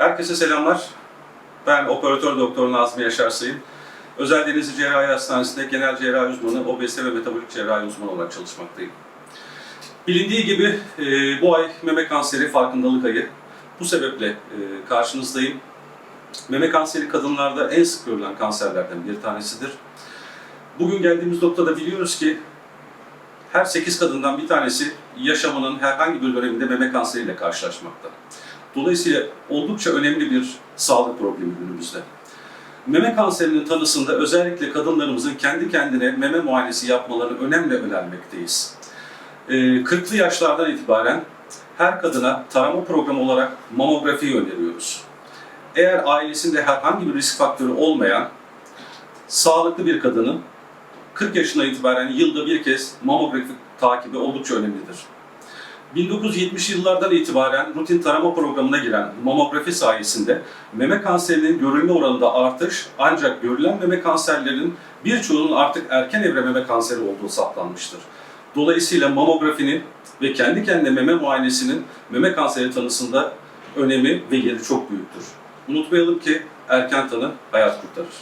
Herkese selamlar. Ben operatör doktor Nazmi Yaşar Sayın. Özel Denizli Cerrahi Hastanesi'nde genel cerrahi uzmanı, obezite ve metabolik cerrahi uzmanı olarak çalışmaktayım. Bilindiği gibi e, bu ay meme kanseri farkındalık ayı. Bu sebeple e, karşınızdayım. Meme kanseri kadınlarda en sık görülen kanserlerden bir tanesidir. Bugün geldiğimiz noktada biliyoruz ki her 8 kadından bir tanesi yaşamının herhangi bir döneminde meme kanseriyle karşılaşmakta. Dolayısıyla oldukça önemli bir sağlık problemi günümüzde. Meme kanserinin tanısında özellikle kadınlarımızın kendi kendine meme muayenesi yapmalarını önemli önermekteyiz. Ee, 40'lı yaşlardan itibaren her kadına tarama programı olarak mamografiyi öneriyoruz. Eğer ailesinde herhangi bir risk faktörü olmayan sağlıklı bir kadının 40 yaşına itibaren yılda bir kez mamografi takibi oldukça önemlidir. 1970 yıllardan itibaren rutin tarama programına giren mamografi sayesinde meme kanserinin görülme oranında artış ancak görülen meme kanserlerinin birçoğunun artık erken evre meme kanseri olduğu saptanmıştır. Dolayısıyla mamografinin ve kendi kendine meme muayenesinin meme kanseri tanısında önemi ve yeri çok büyüktür. Unutmayalım ki erken tanı hayat kurtarır.